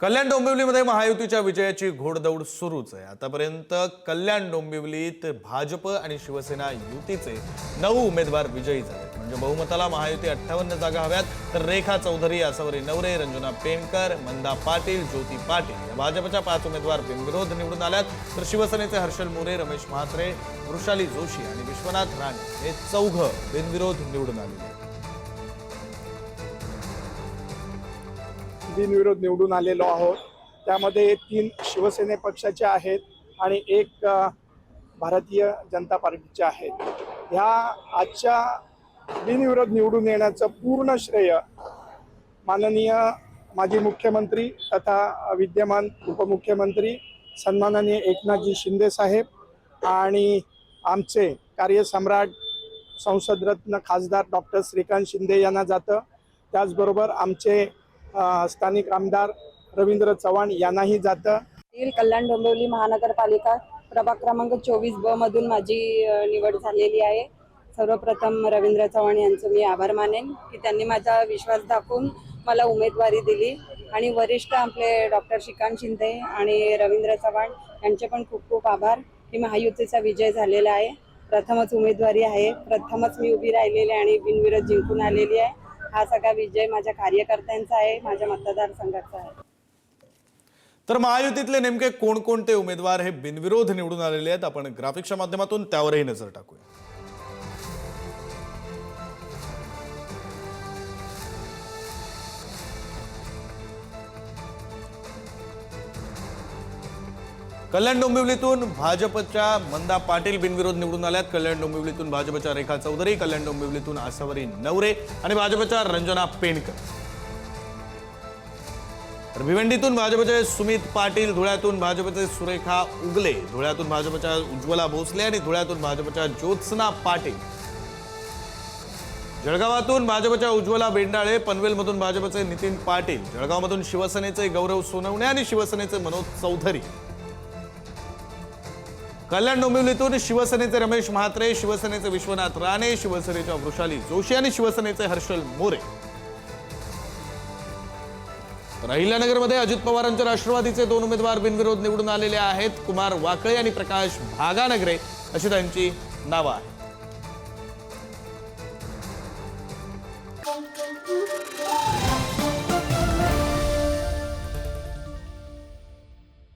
कल्याण डोंबिवलीमध्ये महायुतीच्या विजयाची घोडदौड सुरूच आहे. आतापर्यंत कल्याण डोंबिवलीत भाजप आणि शिवसेना युतीचे नऊ उमेदवार विजयी झाले. म्हणजे बहुमताला महायुती अठ्ठावन्न जागा हव्यात तर रेखा चौधरी आसावरी नवरे रंजना पेणकर मंदा पाटील ज्योती पाटील या भाजपच्या पाच उमेदवार बिनविरोध निवडून आल्यात. तर शिवसेनेचे हर्षल मोरे रमेश म्हात्रे वृषाली जोशी आणि विश्वनाथ राणे हे चौघ बिनविरोध निवडून आले बिनविरोध निवडून आलेलो आहोत. त्यामध्ये तीन शिवसेने पक्षाचे आहेत आणि एक भारतीय जनता पार्टीचे आहेत. ह्या आजच्या बिनविरोध निवडून येण्याचं पूर्ण श्रेय माननीय माजी मुख्यमंत्री तथा विद्यमान उपमुख्यमंत्री सन्माननीय एकनाथजी शिंदे साहेब आणि आमचे कार्यसम्राट संसदरत्न खासदार डॉक्टर श्रीकांत शिंदे यांना जातं. त्याचबरोबर आमचे स्थानिक आमदार रवींद्र चव्हाण यांनाही जातं. कल्याण डोंबिवली महानगरपालिका प्रभाग क्रमांक चोवीस ब मधून माझी निवड झालेली आहे. सर्वप्रथम रवींद्र चव्हाण यांचं मी आभार मानेन की त्यांनी माझा विश्वास दाखवून मला उमेदवारी दिली आणि वरिष्ठ आपले डॉक्टर श्रीकांत शिंदे आणि रवींद्र चव्हाण यांचे पण खूप खूप आभार की महायुतीचा विजय झालेला आहे. प्रथमच उमेदवारी आहे. प्रथमच मी उभी राहिलेली आहे आणि बिनविरोध जिंकून आलेली आहे. हा सगळा विजय माझ्या कार्यकर्त्यांचा आहे माझ्या मतदारसंघाचा आहे. तर महायुतीतले नेमके कोणकोणते उमेदवार हे बिनविरोध निवडून आलेले आहेत? आपण ग्राफिक्सच्या माध्यमातून त्यावरही नजर टाकूया. कल्याण डोंबिवलीतून भाजपच्या मंदा पाटील बिनविरोध निवडून आल्यात. कल्याण डोंबिवलीतून भाजपच्या रेखा चौधरी कल्याण डोंबिवलीतून आसावरी नवरे आणि भाजपच्या रंजना पेणकर. तर भिवंडीतून भाजपचे सुमित पाटील धुळ्यातून भाजपचे सुरेखा उगले धुळ्यातून भाजपच्या उज्ज्वला भोसले आणि धुळ्यातून भाजपच्या ज्योत्सना पाटील. जळगावातून भाजपच्या उज्ज्वला बेंडाळे पनवेलमधून भाजपचे नितीन पाटील जळगावमधून शिवसेनेचे गौरव सोनवणे आणि शिवसेनेचे मनोज चौधरी. कल्याण डोंबिवलीतून शिवसेनेचे रमेश म्हात्रे शिवसेनेचे विश्वनाथ राणे शिवसेनेच्या वृषाली जोशी आणि शिवसेनेचे हर्षल मोरे. तर अहिल्यानगरमध्ये अजित पवारांच्या राष्ट्रवादीचे दोन उमेदवार बिनविरोध निवडून आलेले आहेत. कुमार वाकळे आणि प्रकाश भागानगरे अशी त्यांची नावं आहेत.